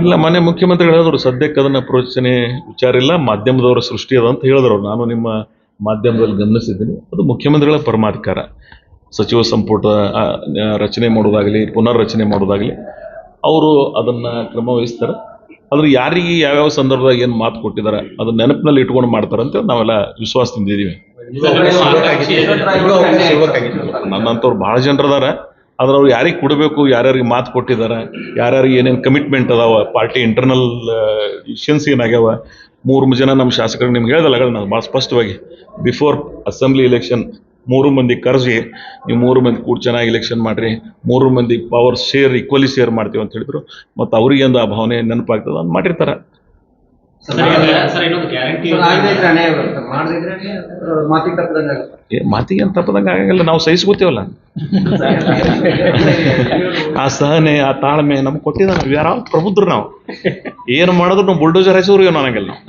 ಇಲ್ಲ ಮನೆ ಮುಖ್ಯಮಂತ್ರಿಗಳು ಹೇಳಿದ್ರು ಸದ್ಯಕ್ಕೆ ಅದನ್ನ ಪ್ರೋಚನೆ ವಿಚಾರ ಇಲ್ಲ ಮಾಧ್ಯಮದವರ ಸೃಷ್ಟಿ ಅದ ಅಂತ ಹೇಳಿದ್ರು ಅವ್ರು. ನಾನು ನಿಮ್ಮ ಮಾಧ್ಯಮದಲ್ಲಿ ಗಮನಿಸಿದ್ದೀನಿ. ಅದು ಮುಖ್ಯಮಂತ್ರಿಗಳ ಪರಮಾಧಿಕಾರ. ಸಚಿವ ಸಂಪುಟ ರಚನೆ ಮಾಡೋದಾಗಲಿ ಪುನರ್ರಚನೆ ಮಾಡೋದಾಗಲಿ ಅವರು ಅದನ್ನ ಕ್ರಮ ವಹಿಸ್ತಾರೆ. ಆದ್ರೆ ಯಾರಿಗೆ ಯಾವ್ಯಾವ ಸಂದರ್ಭದಾಗ ಏನು ಮಾತು ಕೊಟ್ಟಿದ್ದಾರೆ ಅದನ್ನ ನೆನಪಿನಲ್ಲಿ ಇಟ್ಕೊಂಡು ಮಾಡ್ತಾರೆ ಅಂತ ನಾವೆಲ್ಲ ವಿಶ್ವಾಸದಿಂದ ಇದೀವಿ ನನ್ನಂತವ್ರು ಭಾಳ ಜನರದಾರ ಆದ್ರೆ ಅವ್ರು ಯಾರಿಗೆ ಕೊಡಬೇಕು, ಯಾರ್ಯಾರಿಗೆ ಮಾತು ಕೊಟ್ಟಿದ್ದಾರೆ, ಯಾರ್ಯಾರಿಗೆ ಏನೇನು ಕಮಿಟ್ಮೆಂಟ್ ಅದಾವ ಪಾರ್ಟಿ ಇಂಟರ್ನಲ್ ಇಶ್ಯೂನ್ಸ್ ಏನಾಗ್ಯಾವ, ಮೂರು ಜನ ನಮ್ಮ ಶಾಸಕರು ನಿಮ್ಗೆ ಹೇಳ್ದಲ್ಲ ನಾನು ಭಾಳ ಸ್ಪಷ್ಟವಾಗಿ ಬಿಫೋರ್ ಅಸೆಂಬ್ಲಿ ಇಲೆಕ್ಷನ್ ಮೂರು ಮಂದಿ ಕರೆಸಿ, ನೀವು ಮೂರು ಮಂದಿ ಕೂಡ ಚೆನ್ನಾಗಿ ಇಲೆಕ್ಷನ್ ಮಾಡ್ರಿ, ಮೂರು ಮಂದಿ ಪವರ್ ಶೇರ್ ಈಕ್ವಲಿ ಶೇರ್ ಮಾಡ್ತೀವಿ ಅಂತ ಹೇಳಿದ್ರು, ಮತ್ತು ಅವ್ರಿಗೆ ಒಂದು ಆ ಭಾವನೆ ನೆನಪಾಗ್ತದೆ ಅಂತ ಮಾಡಿರ್ತಾರೆ. ಮಾತಿಗೆ ತಪ್ಪದಂಗ ಏ ಮಾತಿಗೆ ಏನು ತಪ್ಪದಂಗೆ ಆಗಂಗಿಲ್ಲ. ನಾವು ಸಹಿಸ್ಕೋತೀವಲ್ಲ. ಆ ಸಹನೆ ಆ ತಾಳ್ಮೆ ನಮ್ಗೆ ಕೊಟ್ಟಿದ್ದಾನೆ. ಯಾರ ಪ್ರಬುದ್ಧರು ನಾವು. ಏನು ಮಾಡಿದ್ರು ನಾವು ಬುಲ್ಡೋಜರ್ ಹೆಸರು ಏನೋ ಅನ್ನಂಗಿಲ್ಲ ನಾವು.